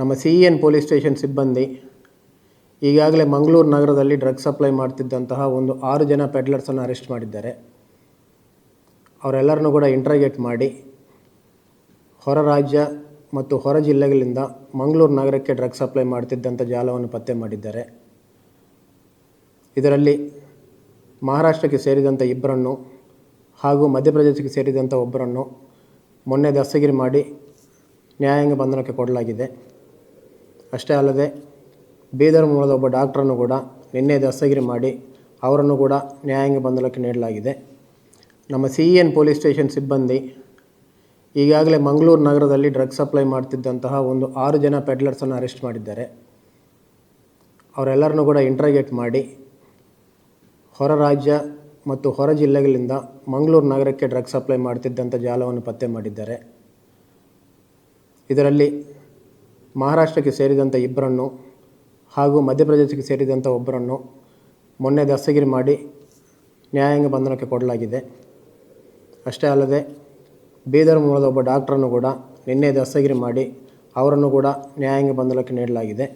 ನಮ್ಮ C N police station ಸಿಬ್ಬಂದಿ ಈಗಾಗಲೇ ಮಂಗಳೂರು ನಗರದಲ್ಲಿ ಡ್ರಗ್ ಸಪ್ಲೈ ಮಾಡ್ತಿದ್ದಂತಹ ಒಂದು ಆರು ಜನ ಪೆಡ್ಲರ್ಸನ್ನು ಅರೆಸ್ಟ್ ಮಾಡಿದ್ದಾರೆ. ಅವರೆಲ್ಲರನ್ನೂ ಕೂಡ ಇಂಟ್ರಾಗೇಟ್ ಮಾಡಿ ಹೊರ ರಾಜ್ಯ ಮತ್ತು ಹೊರ ಜಿಲ್ಲೆಗಳಿಂದ ಮಂಗಳೂರು ನಗರಕ್ಕೆ ಡ್ರಗ್ ಸಪ್ಲೈ ಮಾಡ್ತಿದ್ದಂಥ ಜಾಲವನ್ನು ಪತ್ತೆ ಮಾಡಿದ್ದಾರೆ. ಇದರಲ್ಲಿ ಮಹಾರಾಷ್ಟ್ರಕ್ಕೆ ಸೇರಿದಂಥ ಇಬ್ಬರನ್ನು ಹಾಗೂ ಮಧ್ಯಪ್ರದೇಶಕ್ಕೆ ಸೇರಿದಂಥ ಒಬ್ಬರನ್ನು ಮೊನ್ನೆ ದಸ್ತಗಿರಿ ಮಾಡಿ ನ್ಯಾಯಾಂಗ ಬಂಧನಕ್ಕೆ ಕೊಡಲಾಗಿದೆ. ಅಷ್ಟೇ ಅಲ್ಲದೆ ಬೀದರ್ ಮೂಲದ ಒಬ್ಬ ಡಾಕ್ಟ್ರನ್ನು ಕೂಡ ನಿನ್ನೆ ದಸ್ತಗಿರಿ ಮಾಡಿ ಅವರನ್ನು ಕೂಡ ನ್ಯಾಯಾಂಗ ಬಂಧನಕ್ಕೆ ನೀಡಲಾಗಿದೆ. ನಮ್ಮ ಸಿ ಎನ್ ಪೊಲೀಸ್ ಸ್ಟೇಷನ್ ಸಿಬ್ಬಂದಿ ಈಗಾಗಲೇ ಮಂಗಳೂರು ನಗರದಲ್ಲಿ ಡ್ರಗ್ ಸಪ್ಲೈ ಮಾಡ್ತಿದ್ದಂತಹ ಒಂದು ಆರು ಜನ ಪೆಡ್ಲರ್ಸನ್ನು ಅರೆಸ್ಟ್ ಮಾಡಿದ್ದಾರೆ. ಅವರೆಲ್ಲರನ್ನೂ ಕೂಡ ಇಂಟ್ರಾಗೇಟ್ ಮಾಡಿ ಹೊರ ರಾಜ್ಯ ಮತ್ತು ಹೊರ ಜಿಲ್ಲೆಗಳಿಂದ ಮಂಗಳೂರು ನಗರಕ್ಕೆ ಡ್ರಗ್ ಸಪ್ಲೈ ಮಾಡ್ತಿದ್ದಂಥ ಜಾಲವನ್ನು ಪತ್ತೆ ಮಾಡಿದ್ದಾರೆ. ಇದರಲ್ಲಿ ಮಹಾರಾಷ್ಟ್ರಕ್ಕೆ ಸೇರಿದಂಥ ಇಬ್ಬರನ್ನು ಹಾಗೂ ಮಧ್ಯಪ್ರದೇಶಕ್ಕೆ ಸೇರಿದಂಥ ಒಬ್ಬರನ್ನು ಮೊನ್ನೆ ದಸ್ತಗಿರಿ ಮಾಡಿ ನ್ಯಾಯಾಂಗ ಬಂಧನಕ್ಕೆ ಕೊಡಲಾಗಿದೆ. ಅಷ್ಟೇ ಅಲ್ಲದೆ ಬೀದರ್ ಮೂಲದ ಒಬ್ಬ ಡಾಕ್ಟ್ರನ್ನು ಕೂಡ ನಿನ್ನೆ ದಸ್ತಗಿರಿ ಮಾಡಿ ಅವರನ್ನು ಕೂಡ ನ್ಯಾಯಾಂಗ ಬಂಧನಕ್ಕೆ ನೀಡಲಾಗಿದೆ.